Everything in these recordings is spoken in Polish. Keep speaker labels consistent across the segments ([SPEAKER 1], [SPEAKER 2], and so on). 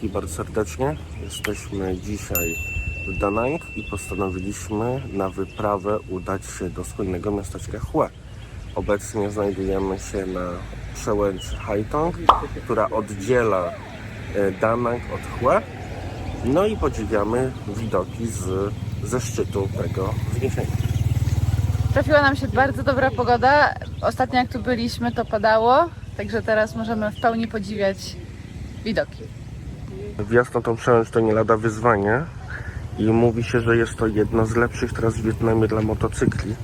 [SPEAKER 1] Wszystkich bardzo serdecznie. Jesteśmy dzisiaj w Danang i postanowiliśmy na wyprawę udać się do słynnego miasteczka Hue. Obecnie znajdujemy się na przełęczy Haitong, która oddziela e, Danang od Hue. No i podziwiamy widoki z, ze szczytu tego wzniesienia.
[SPEAKER 2] Trafiła nam się bardzo dobra pogoda. Ostatnio jak tu byliśmy, to padało, także teraz możemy w pełni podziwiać widoki.
[SPEAKER 1] Wjazd na tą przełęcz to nie lada wyzwanie i mówi się, że jest to jedno z lepszych tras w Wietnamie dla motocykli.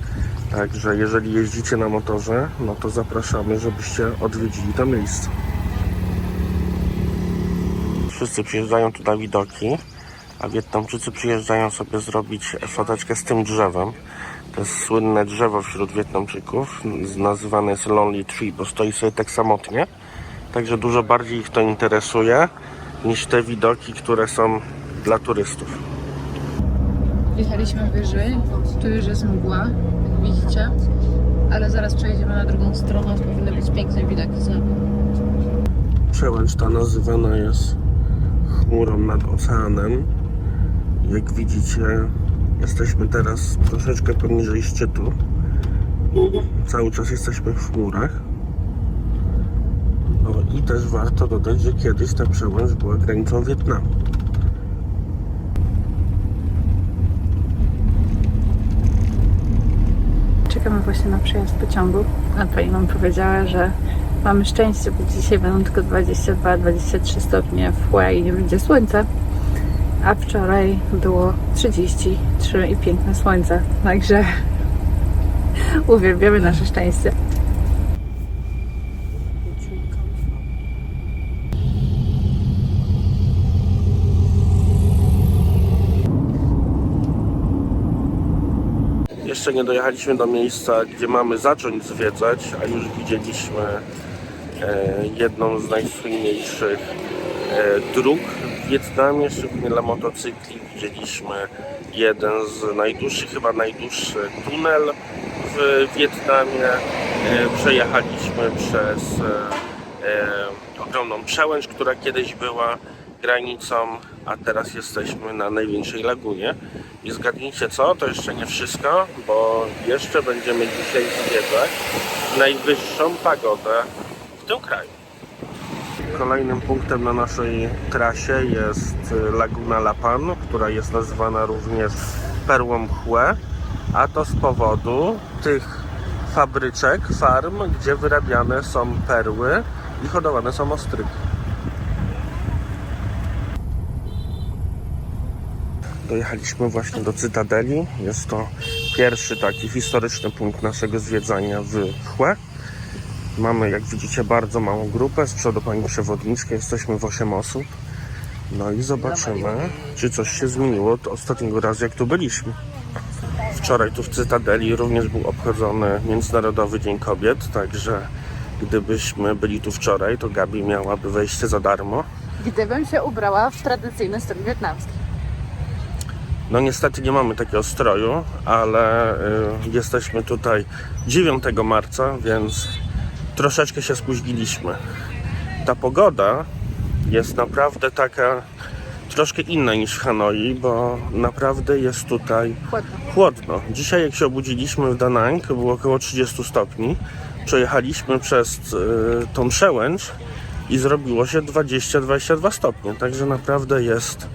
[SPEAKER 1] Także jeżeli jeździcie na motorze, no to zapraszamy, żebyście odwiedzili to miejsce. Wszyscy przyjeżdżają tu na widoki, a Wietnamczycy przyjeżdżają sobie zrobić foteczkę z tym drzewem. To jest słynne drzewo wśród Wietnamczyków, nazywane jest Lonely Tree, bo stoi sobie tak samotnie. Także dużo bardziej ich to interesuje niż te widoki, które są dla turystów.
[SPEAKER 2] Wjechaliśmy wyżej, tu już jest mgła, jak widzicie, ale zaraz przejdziemy na drugą stronę, to powinny być piękne widoki znowu.
[SPEAKER 1] Przełęcz ta nazywana jest chmurą nad oceanem. Jak widzicie, jesteśmy teraz troszeczkę poniżej szczytu. Cały czas jesteśmy w chmurach. I też warto dodać, że kiedyś ta przełęcz była granicą Wietnamu.
[SPEAKER 2] Czekamy właśnie na przejazd pociągu. A pani nam powiedziała, że mamy szczęście, bo dzisiaj będą tylko 22-23 stopnie w Hue i nie będzie słońca. A wczoraj było 33 i piękne słońce. Także uwielbiamy nasze szczęście.
[SPEAKER 1] Jeszcze nie dojechaliśmy do miejsca, gdzie mamy zacząć zwiedzać, a już widzieliśmy e, jedną z najsłynniejszych e, dróg w Wietnamie, szczególnie dla motocykli. Widzieliśmy jeden z najdłuższych, chyba najdłuższy tunel w Wietnamie. E, przejechaliśmy przez ogromną przełęcz, która kiedyś była granicą, a teraz jesteśmy na największej lagunie. I zgadnijcie co, to jeszcze nie wszystko, bo jeszcze będziemy dzisiaj zwiedzać najwyższą pagodę w tym kraju. Kolejnym punktem na naszej trasie jest y, Laguna Lapan, która jest nazywana również perłą Hue, a to z powodu tych fabryczek, farm, gdzie wyrabiane są perły i hodowane są ostrygi. Dojechaliśmy właśnie do Cytadeli. Jest to pierwszy taki historyczny punkt naszego zwiedzania w Chłe. Mamy, jak widzicie, bardzo małą grupę. Z przodu pani przewodniczka, jesteśmy w 8 osób. No i zobaczymy, czy coś się zmieniło od ostatniego razu, jak tu byliśmy. Wczoraj tu w Cytadeli również był obchodzony Międzynarodowy Dzień Kobiet, także gdybyśmy byli tu wczoraj, to Gabi miałaby wejście za darmo.
[SPEAKER 2] Gdybym się ubrała w tradycyjny styl wietnamski.
[SPEAKER 1] No niestety nie mamy takiego stroju, ale y, jesteśmy tutaj 9 marca, więc troszeczkę się spóźniliśmy. Ta pogoda jest naprawdę taka troszkę inna niż w Hanoi, bo naprawdę jest tutaj
[SPEAKER 2] Chłodno.
[SPEAKER 1] chłodno. Dzisiaj jak się obudziliśmy w Da Nang, było około 30 stopni. Przejechaliśmy przez y, tą przełęcz i zrobiło się 20-22 stopnie, także naprawdę jest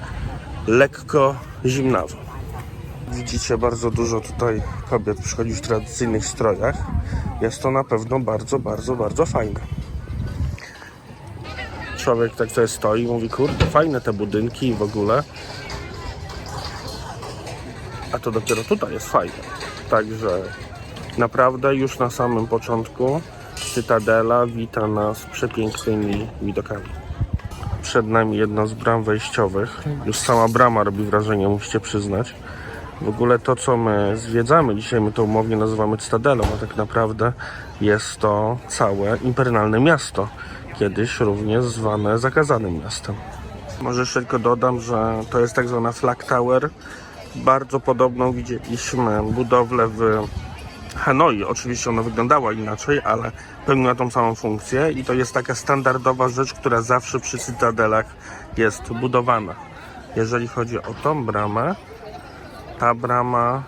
[SPEAKER 1] lekko zimnawo. Widzicie bardzo dużo tutaj kobiet przychodzi w tradycyjnych strojach. Jest to na pewno bardzo, bardzo, bardzo fajne. Człowiek tak tutaj stoi i mówi, kurde, fajne te budynki i w ogóle. A to dopiero tutaj jest fajne. Także naprawdę już na samym początku Cytadela wita nas przepięknymi widokami. Przed nami jedna z bram wejściowych. Już sama brama robi wrażenie, musicie przyznać. W ogóle to, co my zwiedzamy dzisiaj, my to umownie nazywamy Cytadelą, a tak naprawdę jest to całe imperialne miasto. Kiedyś również zwane zakazanym miastem. Może jeszcze tylko dodam, że to jest tak zwana Flag Tower. Bardzo podobną widzieliśmy budowlę w Hanoi. Oczywiście ona wyglądała inaczej, ale pełniła tą samą funkcję i to jest taka standardowa rzecz, która zawsze przy cytadelach jest budowana. Jeżeli chodzi o tą bramę, ta brama,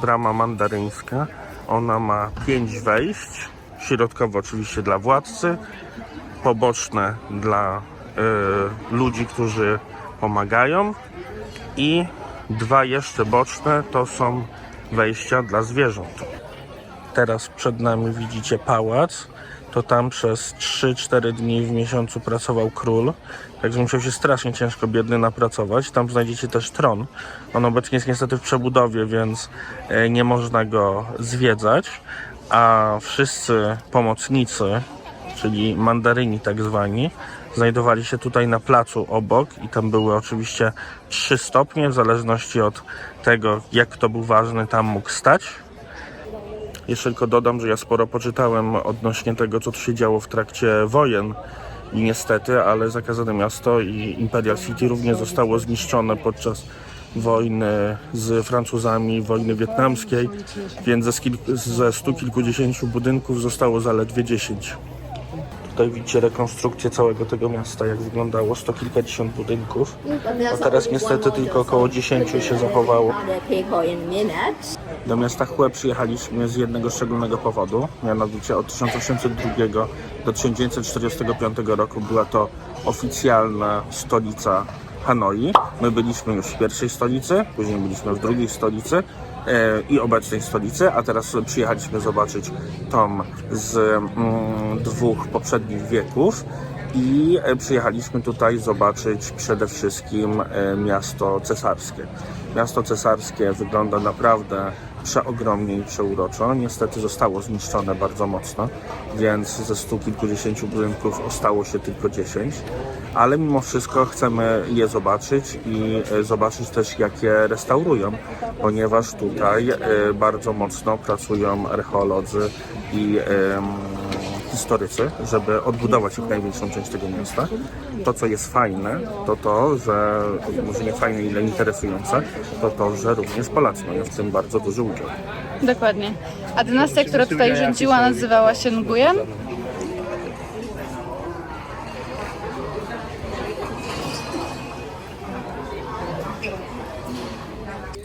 [SPEAKER 1] brama mandaryńska, ona ma pięć wejść, środkowo oczywiście dla władcy, poboczne dla y, ludzi, którzy pomagają i dwa jeszcze boczne to są wejścia dla zwierząt. Teraz przed nami widzicie pałac. To tam przez 3-4 dni w miesiącu pracował król. Także musiał się strasznie ciężko biedny napracować. Tam znajdziecie też tron. On obecnie jest niestety w przebudowie, więc e, nie można go zwiedzać. A wszyscy pomocnicy, czyli mandaryni tak zwani, znajdowali się tutaj na placu obok i tam były oczywiście trzy stopnie, w zależności od tego, jak kto był ważny, tam mógł stać. Jeszcze tylko dodam, że ja sporo poczytałem odnośnie tego, co tu się działo w trakcie wojen. I niestety, ale zakazane miasto i Imperial City również zostało zniszczone podczas wojny z Francuzami, wojny wietnamskiej, więc ze, ze stu kilkudziesięciu budynków zostało zaledwie 10. Tutaj widzicie rekonstrukcję całego tego miasta, jak wyglądało, sto kilkadziesiąt budynków. A teraz niestety tylko około 10 się zachowało. Do miasta Chłe przyjechaliśmy z jednego szczególnego powodu, mianowicie od 1802 do 1945 roku była to oficjalna stolica Hanoi. My byliśmy już w pierwszej stolicy, później byliśmy w drugiej stolicy i obecnej stolicy, a teraz przyjechaliśmy zobaczyć tom z mm, dwóch poprzednich wieków i e, przyjechaliśmy tutaj zobaczyć przede wszystkim e, miasto cesarskie. Miasto cesarskie wygląda naprawdę przeogromnie i przeuroczo. Niestety zostało zniszczone bardzo mocno, więc ze stu kilkudziesięciu budynków ostało się tylko 10. Ale mimo wszystko chcemy je zobaczyć i e, zobaczyć też jak je restaurują, ponieważ tutaj e, bardzo mocno pracują archeolodzy i historycy, żeby odbudować jak największą część tego miasta. To, co jest fajne, to to, że może nie fajne, ile interesujące, to to, że również Polacy mają w tym bardzo duży udział.
[SPEAKER 2] Dokładnie. A dynastia, która tutaj rządziła, nazywała się Nguyen.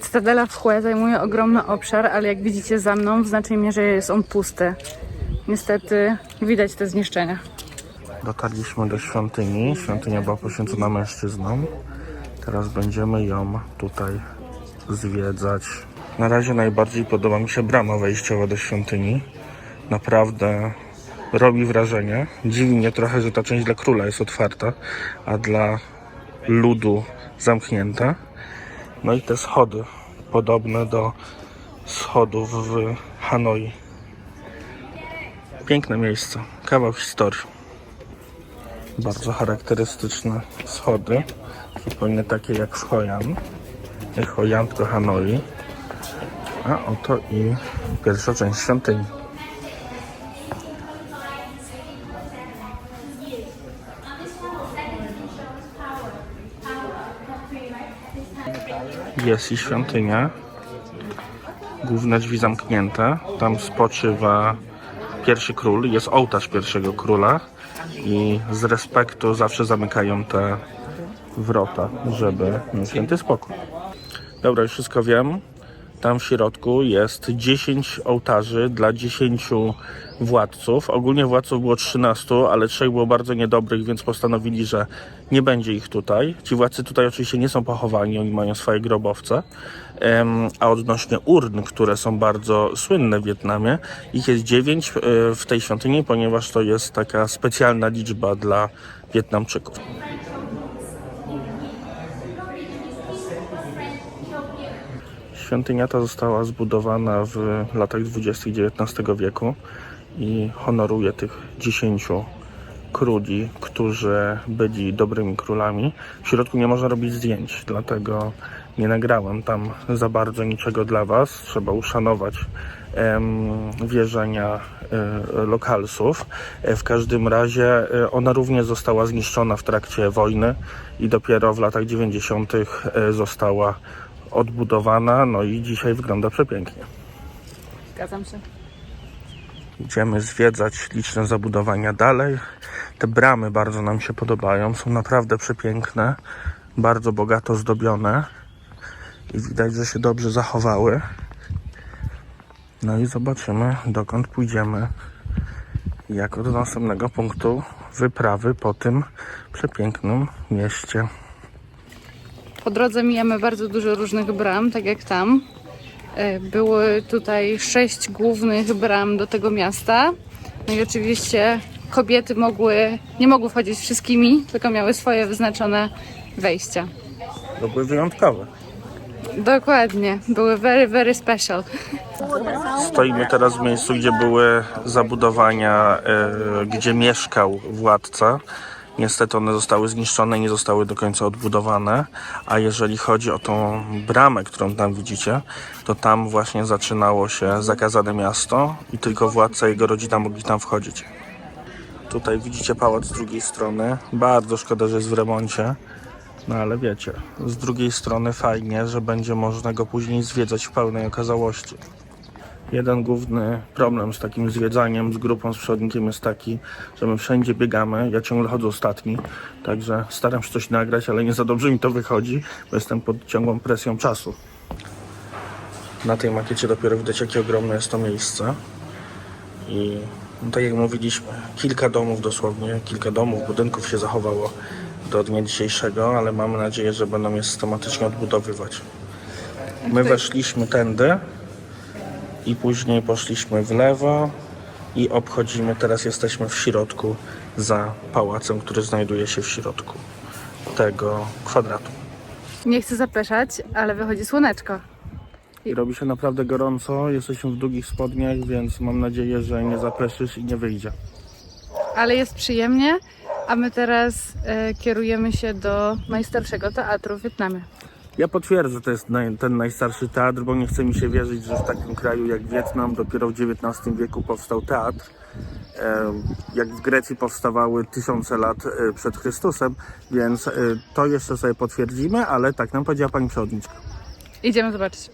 [SPEAKER 2] Cytadela w Chłe zajmuje ogromny obszar, ale jak widzicie za mną, w znacznej mierze jest on pusty. Niestety widać te zniszczenia.
[SPEAKER 1] Dotarliśmy do świątyni. Świątynia była poświęcona mężczyznom. Teraz będziemy ją tutaj zwiedzać. Na razie najbardziej podoba mi się brama wejściowa do świątyni. Naprawdę robi wrażenie. Dziwi mnie trochę, że ta część dla króla jest otwarta, a dla ludu zamknięta. No i te schody, podobne do schodów w Hanoi. Piękne miejsce, kawał historii. Bardzo charakterystyczne schody, zupełnie takie jak w Hoi An. Nie Hoi An, tylko Hanoi. A oto i pierwsza część świątyni. Jest i świątynia. Główne drzwi zamknięte. Tam spoczywa pierwszy król. Jest ołtarz pierwszego króla. I z respektu zawsze zamykają te wrota, żeby miał święty spokój. Dobra, już wszystko wiem. Tam w środku jest 10 ołtarzy dla 10 władców. Ogólnie władców było 13, ale trzech było bardzo niedobrych, więc postanowili, że nie będzie ich tutaj. Ci władcy tutaj oczywiście nie są pochowani, oni mają swoje grobowce. A odnośnie urn, które są bardzo słynne w Wietnamie, ich jest 9 w tej świątyni, ponieważ to jest taka specjalna liczba dla Wietnamczyków. Świątynia ta została zbudowana w latach 20. XIX wieku i honoruje tych 10 króli, którzy byli dobrymi królami. W środku nie można robić zdjęć, dlatego nie nagrałem tam za bardzo niczego dla Was. Trzeba uszanować wierzenia e, lokalsów. E, w każdym razie e, ona również została zniszczona w trakcie wojny i dopiero w latach 90. e, została odbudowana, no i dzisiaj wygląda przepięknie.
[SPEAKER 2] Zgadzam się.
[SPEAKER 1] Idziemy zwiedzać liczne zabudowania dalej. Te bramy bardzo nam się podobają, są naprawdę przepiękne, bardzo bogato zdobione i widać, że się dobrze zachowały. No i zobaczymy, dokąd pójdziemy. Jako do następnego punktu wyprawy po tym przepięknym mieście.
[SPEAKER 2] Po drodze mijamy bardzo dużo różnych bram, tak jak tam. E, Były tutaj sześć głównych bram do tego miasta. No i oczywiście kobiety mogły, nie mogły wchodzić wszystkimi, tylko miały swoje wyznaczone wejścia.
[SPEAKER 1] To były wyjątkowe.
[SPEAKER 2] Dokładnie, były very, very special.
[SPEAKER 1] Stoimy teraz w miejscu, gdzie były zabudowania, e, gdzie mieszkał władca. Niestety one zostały zniszczone nie zostały do końca odbudowane. A jeżeli chodzi o tą bramę, którą tam widzicie, to tam właśnie zaczynało się zakazane miasto i tylko władca i jego rodzina mogli tam wchodzić. Tutaj widzicie pałac z drugiej strony. Bardzo szkoda, że jest w remoncie. No ale wiecie, z drugiej strony fajnie, że będzie można go później zwiedzać w pełnej okazałości. Jeden główny problem z takim zwiedzaniem z grupą, z przewodnikiem jest taki, że my wszędzie biegamy, ja ciągle chodzę ostatni, także staram się coś nagrać, ale nie za dobrze mi to wychodzi, bo jestem pod ciągłą presją czasu. Na tej makiecie dopiero widać, jakie ogromne jest to miejsce. I no, tak jak mówiliśmy, kilka domów dosłownie, kilka domów, budynków się zachowało do dnia dzisiejszego, ale mamy nadzieję, że będą je systematycznie odbudowywać. My weszliśmy tędy i później poszliśmy w lewo i obchodzimy, teraz jesteśmy w środku za pałacem, który znajduje się w środku tego kwadratu.
[SPEAKER 2] Nie chcę zapeszać, ale wychodzi słoneczko.
[SPEAKER 1] I robi się naprawdę gorąco, jesteśmy w długich spodniach, więc mam nadzieję, że nie zapeszysz i nie wyjdzie.
[SPEAKER 2] Ale jest przyjemnie, a my teraz e, kierujemy się do najstarszego teatru w Wietnamie.
[SPEAKER 1] Ja potwierdzę, że to jest naj, ten najstarszy teatr, bo nie chce mi się wierzyć, że w takim kraju jak Wietnam dopiero w XIX wieku powstał teatr. Jak w Grecji powstawały tysiące lat e, przed Chrystusem, więc e, to jeszcze sobie potwierdzimy, ale tak nam powiedziała pani przewodniczka.
[SPEAKER 2] Idziemy zobaczyć.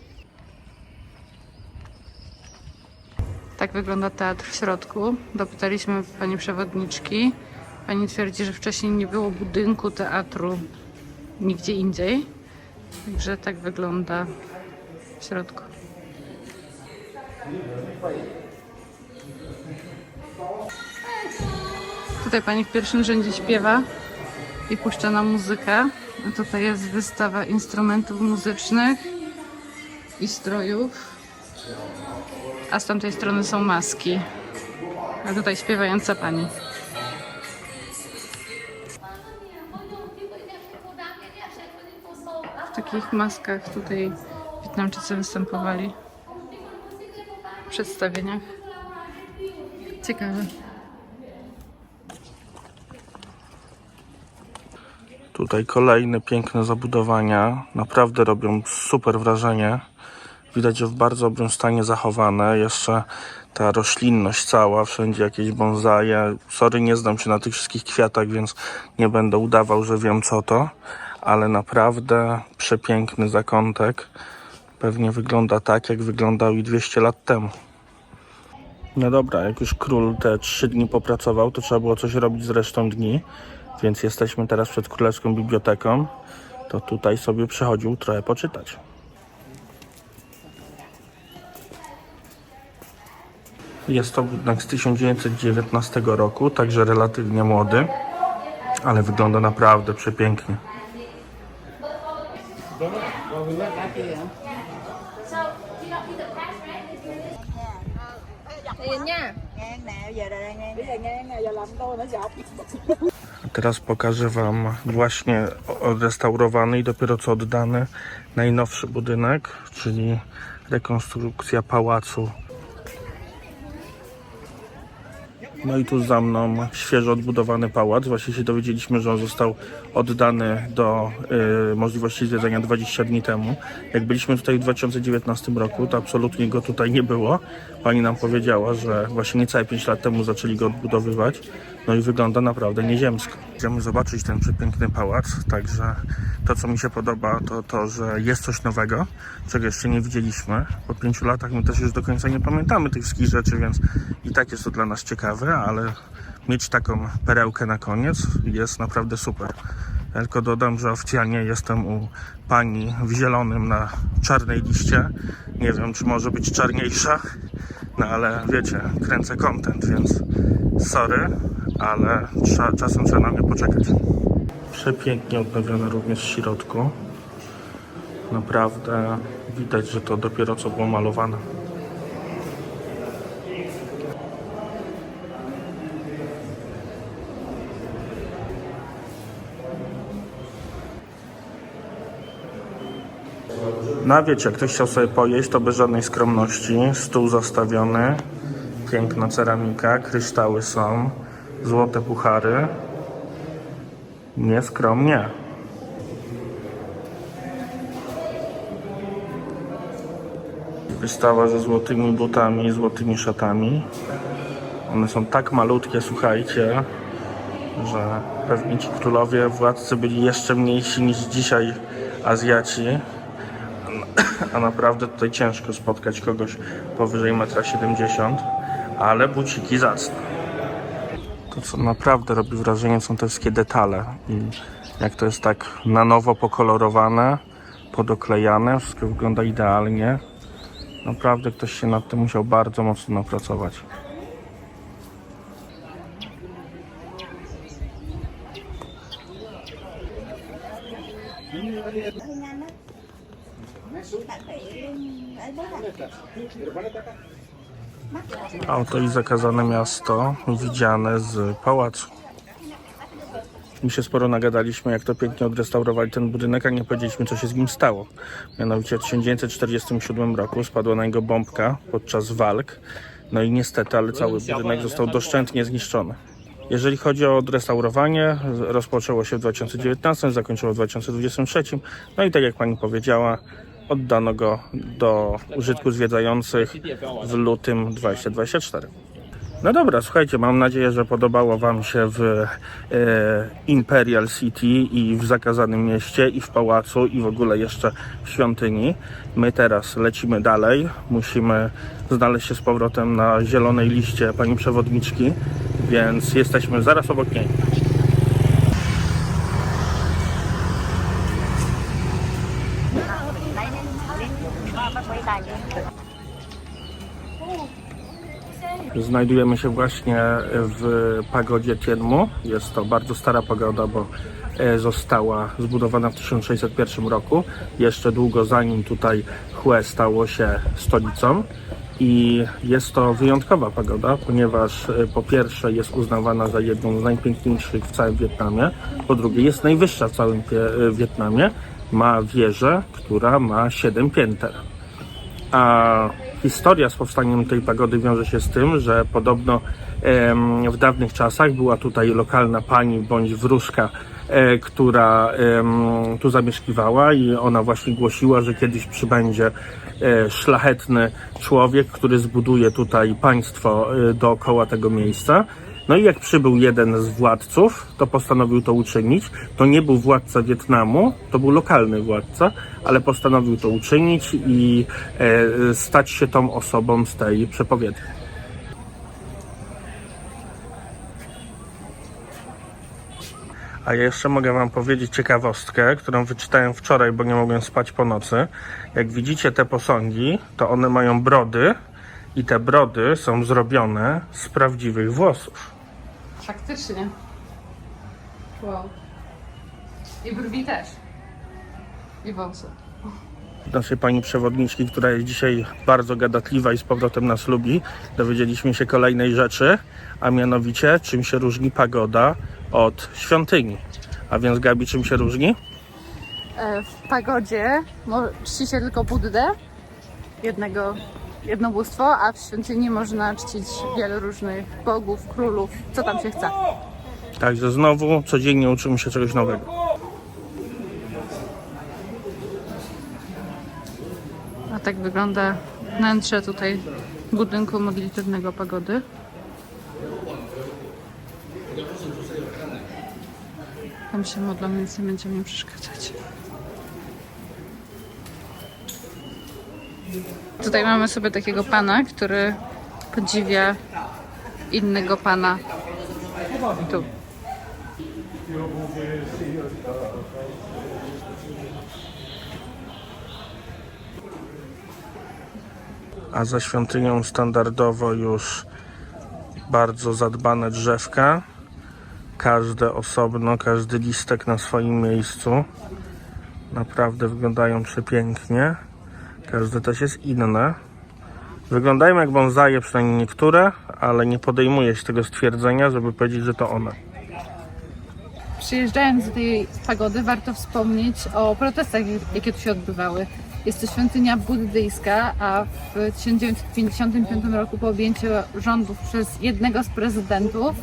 [SPEAKER 2] Tak wygląda teatr w środku. Dopytaliśmy pani przewodniczki. Pani twierdzi, że wcześniej nie było budynku teatru nigdzie indziej. Także tak wygląda w środku. Tutaj pani w pierwszym rzędzie śpiewa i puszcza nam muzykę. Tutaj jest wystawa instrumentów muzycznych i strojów. A z tamtej strony są maski. A tutaj śpiewająca pani. Takich maskach tutaj Wietnamczycy występowali w przedstawieniach. Ciekawe.
[SPEAKER 1] Tutaj kolejne piękne zabudowania, naprawdę robią super wrażenie. Widać, że w bardzo dobrym stanie zachowane. Jeszcze ta roślinność cała, wszędzie jakieś bonsaje. Sorry, nie znam się na tych wszystkich kwiatach, więc nie będę udawał, że wiem co to. Ale naprawdę przepiękny zakątek. Pewnie wygląda tak, jak wyglądał i 200 lat temu. No dobra, jak już król te trzy dni popracował, to trzeba było coś robić z resztą dni. Więc jesteśmy teraz przed Królewską Biblioteką. To tutaj sobie przychodził trochę poczytać. Jest to budynek z 1919 roku, także relatywnie młody, ale wygląda naprawdę przepięknie. Teraz pokażę Wam właśnie odrestaurowany i dopiero co oddany najnowszy budynek, czyli rekonstrukcja pałacu. No i tu za mną świeżo odbudowany pałac. Właśnie się dowiedzieliśmy, że on został oddany do y, możliwości zwiedzania 20 dni temu. Jak byliśmy tutaj w 2019 roku, to absolutnie go tutaj nie było. Pani nam powiedziała, że właśnie niecałe 5 lat temu zaczęli go odbudowywać. No i wygląda naprawdę nieziemsko. Chcemy zobaczyć ten przepiękny pałac, także to co mi się podoba to to, że jest coś nowego, czego jeszcze nie widzieliśmy. Po pięciu latach my też już do końca nie pamiętamy tych wszystkich rzeczy, więc i tak jest to dla nas ciekawe, ale mieć taką perełkę na koniec jest naprawdę super. Tylko dodam, że oficjalnie jestem u pani w zielonym na czarnej liście. Nie wiem, czy może być czarniejsza, no ale wiecie, kręcę content, więc sorry, ale trzeba, czasem trzeba na mnie poczekać. Przepięknie odnowione również w środku. Naprawdę widać, że to dopiero co było malowane. No a wiecie, ktoś chciał sobie pojeść, to bez żadnej skromności. Stół zastawiony, piękna ceramika, kryształy są, złote puchary. Nieskromnie. Wystawa ze złotymi butami, złotymi szatami. One są tak malutkie, słuchajcie, że pewnie ci królowie, władcy byli jeszcze mniejsi niż dzisiaj Azjaci. A naprawdę tutaj ciężko spotkać kogoś powyżej 1,70 m, ale buciki zacne. To co naprawdę robi wrażenie są te wszystkie detale i jak to jest tak na nowo pokolorowane, podoklejane, wszystko wygląda idealnie. Naprawdę ktoś się nad tym musiał bardzo mocno napracować. A oto i zakazane miasto, widziane z pałacu. My się sporo nagadaliśmy, jak to pięknie odrestaurowali ten budynek, a nie powiedzieliśmy, co się z nim stało. Mianowicie w 1947 roku spadła na niego bombka podczas walk. No i niestety, ale cały budynek został doszczętnie zniszczony. Jeżeli chodzi o odrestaurowanie, rozpoczęło się w 2019, zakończyło w 2023. No i tak jak pani powiedziała, oddano go do użytku zwiedzających w lutym 2024. No dobra, słuchajcie, mam nadzieję, że podobało Wam się w e, Imperial City i w Zakazanym Mieście i w Pałacu i w ogóle jeszcze w świątyni. My teraz lecimy dalej. Musimy znaleźć się z powrotem na zielonej liście pani przewodniczki, więc jesteśmy zaraz obok niej. Znajdujemy się właśnie w pagodzie Tienmu. Jest to bardzo stara pagoda, bo e, została zbudowana w 1601 roku. Jeszcze długo zanim tutaj Hue stało się stolicą. I jest to wyjątkowa pagoda, ponieważ e, po pierwsze jest uznawana za jedną z najpiękniejszych w całym Wietnamie, po drugie jest najwyższa w całym e, Wietnamie. Ma wieżę, która ma 7 pięter. A historia z powstaniem tej pagody wiąże się z tym, że podobno w dawnych czasach była tutaj lokalna pani bądź wróżka, e, która tu zamieszkiwała i ona właśnie głosiła, że kiedyś przybędzie e, szlachetny człowiek, który zbuduje tutaj państwo e, dookoła tego miejsca. No i jak przybył jeden z władców, to postanowił to uczynić. To nie był władca Wietnamu, to był lokalny władca, ale postanowił to uczynić i e, stać się tą osobą z tej przepowiedni. A ja jeszcze mogę Wam powiedzieć ciekawostkę, którą wyczytałem wczoraj, bo nie mogłem spać po nocy. Jak widzicie te posągi, to one mają brody i te brody są zrobione z prawdziwych włosów.
[SPEAKER 2] Faktycznie. Wow. I brwi też. I wąsy.
[SPEAKER 1] naszej pani przewodniczki, która jest dzisiaj bardzo gadatliwa i z powrotem nas lubi, dowiedzieliśmy się kolejnej rzeczy, a mianowicie czym się różni pagoda od świątyni. A więc Gabi, czym się różni?
[SPEAKER 2] E, W pagodzie czci się tylko Buddę, jednego, jedno bóstwo, a w świątyni można czcić wiele różnych bogów, królów, co tam się chce.
[SPEAKER 1] Także znowu codziennie uczymy się czegoś nowego.
[SPEAKER 2] A tak wygląda wnętrze tutaj budynku modlitewnego pagody. Tam się modlą, więc nie będziemy przeszkadzać. Tutaj mamy sobie takiego pana, który podziwia innego pana tu.
[SPEAKER 1] A za świątynią standardowo już bardzo zadbane drzewka. Każde osobno, każdy listek na swoim miejscu. Naprawdę wyglądają przepięknie. Każde też jest inne. Wyglądają jak bonsaje, przynajmniej niektóre, ale nie podejmuje się tego stwierdzenia, żeby powiedzieć, że to one.
[SPEAKER 2] Przyjeżdżając do tej pagody, warto wspomnieć o protestach, jakie tu się odbywały. Jest to świątynia buddyjska, a w 1955 roku po objęciu rządów przez jednego z prezydentów,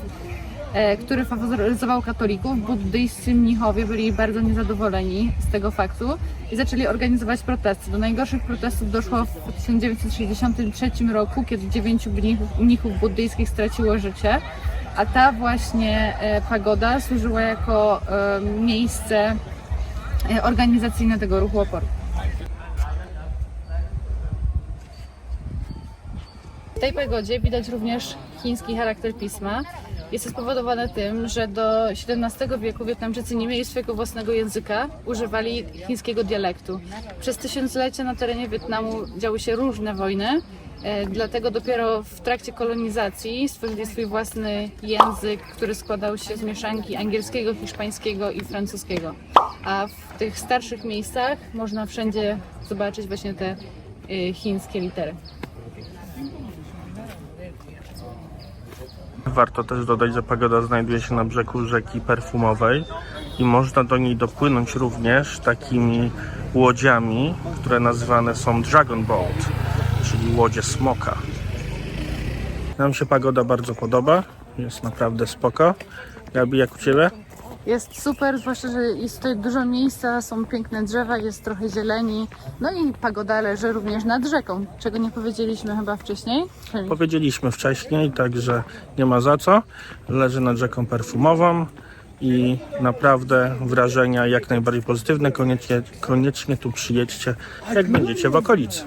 [SPEAKER 2] który faworyzował katolików, buddyjscy mnichowie byli bardzo niezadowoleni z tego faktu i zaczęli organizować protesty. Do najgorszych protestów doszło w 1963 roku, kiedy dziewięciu mnichów, buddyjskich straciło życie. A ta właśnie e, pagoda służyła jako e, miejsce e, organizacyjne tego ruchu oporu. W tej pagodzie widać również chiński charakter pisma. Jest to spowodowane tym, że do XVII wieku Wietnamczycy nie mieli swojego własnego języka, używali chińskiego dialektu. Przez tysiąclecia na terenie Wietnamu działy się różne wojny, e, dlatego dopiero w trakcie kolonizacji stworzyli swój własny język, który składał się z mieszanki angielskiego, hiszpańskiego i francuskiego. A w tych starszych miejscach można wszędzie zobaczyć właśnie te e, chińskie litery.
[SPEAKER 1] Warto też dodać, że pagoda znajduje się na brzegu rzeki perfumowej i można do niej dopłynąć również takimi łodziami, które nazywane są Dragon Boat, czyli łodzie smoka. Nam się pagoda bardzo podoba, jest naprawdę spoko. Gabi, jak u Ciebie?
[SPEAKER 2] Jest super, zwłaszcza, że jest tutaj dużo miejsca, są piękne drzewa, jest trochę zieleni. No i pagoda leży również nad rzeką, czego nie powiedzieliśmy chyba wcześniej.
[SPEAKER 1] Powiedzieliśmy wcześniej, także nie ma za co. Leży nad rzeką perfumową i naprawdę wrażenia jak najbardziej pozytywne. Koniecznie, koniecznie tu przyjedźcie, jak będziecie w okolicy.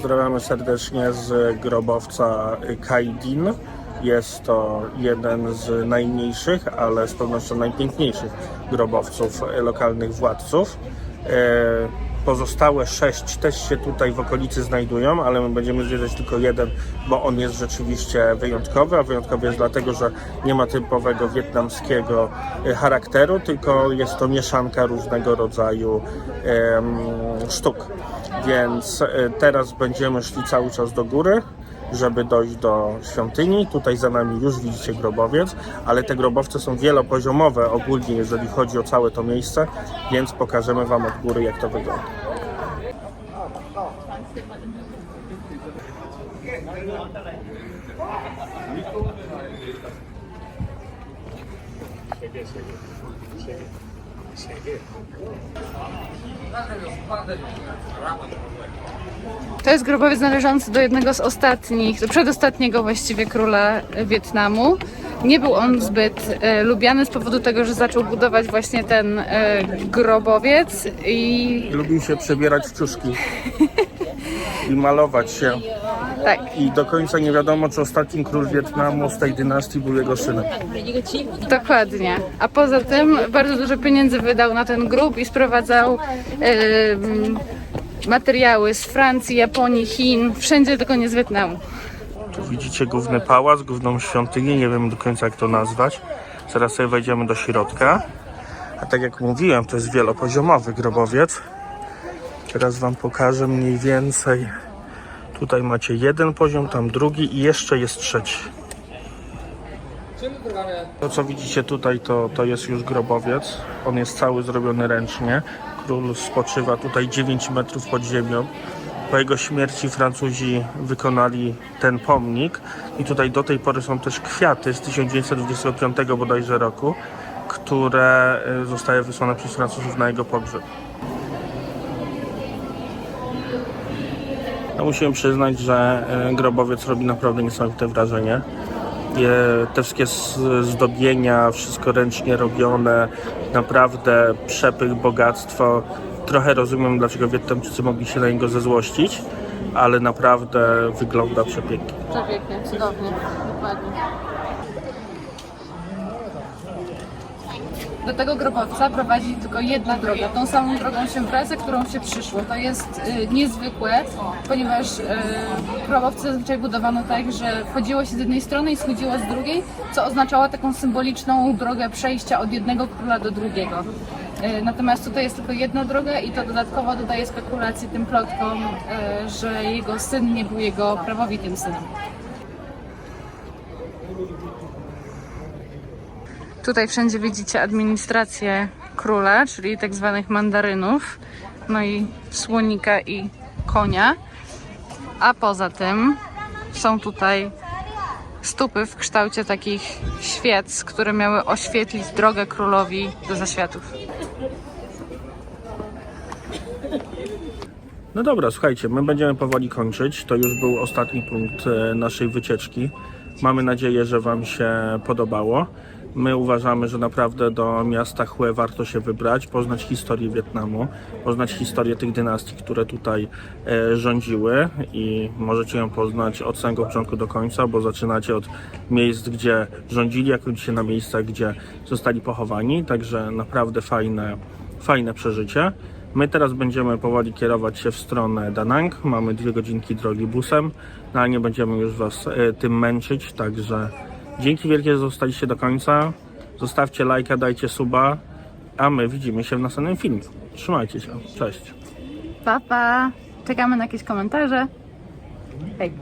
[SPEAKER 1] Pozdrawiamy serdecznie z grobowca Kaidin. Jest to jeden z najmniejszych, ale z pewnością najpiękniejszych grobowców lokalnych władców. E, Pozostałe sześć też się tutaj w okolicy znajdują, ale my będziemy zwiedzać tylko jeden, bo on jest rzeczywiście wyjątkowy, a wyjątkowy jest dlatego, że nie ma typowego wietnamskiego e, charakteru, tylko jest to mieszanka różnego rodzaju sztuk. Więc e, teraz będziemy szli cały czas do góry, żeby dojść do świątyni. Tutaj za nami już widzicie grobowiec, ale te grobowce są wielopoziomowe ogólnie, jeżeli chodzi o całe to miejsce, więc pokażemy Wam od góry, jak to wygląda.
[SPEAKER 2] To jest grobowiec należący do jednego z ostatnich, do przedostatniego właściwie króla Wietnamu. Nie był on zbyt e, lubiany z powodu tego, że zaczął budować właśnie ten e, grobowiec i
[SPEAKER 1] Lubił się przebierać w ciuszki i malować się.
[SPEAKER 2] Tak,
[SPEAKER 1] I do końca nie wiadomo, czy ostatni król Wietnamu z tej dynastii był jego synem.
[SPEAKER 2] dokładnie. A poza tym bardzo dużo pieniędzy wydał na ten grób i sprowadzał em, materiały z Francji, Japonii, Chin, wszędzie tylko nie z Wietnamu.
[SPEAKER 1] Tu widzicie główny pałac, główną świątynię, nie wiem do końca jak to nazwać. Zaraz sobie wejdziemy do środka. A tak jak mówiłem, to jest wielopoziomowy grobowiec. Teraz Wam pokażę mniej więcej. Tutaj macie jeden poziom, tam drugi i jeszcze jest trzeci. To co widzicie tutaj to, to jest już grobowiec. On jest cały zrobiony ręcznie. Król spoczywa tutaj 9 metrów pod ziemią. Po jego śmierci Francuzi wykonali ten pomnik i tutaj do tej pory są też kwiaty z 1925 bodajże roku, które y, zostaje wysłane przez Francuzów na jego pogrzeb. Ja musimy przyznać, że y, grobowiec robi naprawdę niesamowite wrażenie. Te wszystkie zdobienia, wszystko ręcznie robione, naprawdę przepych, bogactwo. Trochę rozumiem, dlaczego Wietnamczycy mogli się na niego zezłościć, ale naprawdę wygląda przepięknie.
[SPEAKER 2] Przepięknie, cudownie, dokładnie. Do tego grobowca prowadzi tylko jedna droga. Tą samą drogą się wraca, którą się przyszło. To jest y, niezwykłe, ponieważ y, grobowce zazwyczaj budowano tak, że wchodziło się z jednej strony i schodziło z drugiej, co oznaczało taką symboliczną drogę przejścia od jednego króla do drugiego. Y, Natomiast tutaj jest tylko jedna droga i to dodatkowo dodaje spekulacji tym plotkom, y, że jego syn nie był jego prawowitym synem. Tutaj wszędzie widzicie administrację króla, czyli tak zwanych mandarynów, no i słonika i konia. A poza tym są tutaj stupy w kształcie takich świec, które miały oświetlić drogę królowi do zaświatów.
[SPEAKER 1] No dobra, słuchajcie, my będziemy powoli kończyć. To już był ostatni punkt e, naszej wycieczki. Mamy nadzieję, że Wam się podobało. My uważamy, że naprawdę do miasta Hue warto się wybrać, poznać historię Wietnamu, poznać historię tych dynastii, które tutaj e, rządziły i możecie ją poznać od samego początku do końca, bo zaczynacie od miejsc, gdzie rządzili, a kończycie na miejscach, gdzie zostali pochowani. Także naprawdę fajne, fajne przeżycie. My teraz będziemy powoli kierować się w stronę Danang. Mamy dwie godzinki drogi busem, no ale nie będziemy już Was e, tym męczyć, także dzięki wielkie, że zostaliście do końca. Zostawcie lajka, dajcie suba, a my widzimy się w następnym filmie. Trzymajcie się, cześć.
[SPEAKER 2] Pa, pa! Czekamy na jakieś komentarze. Hej!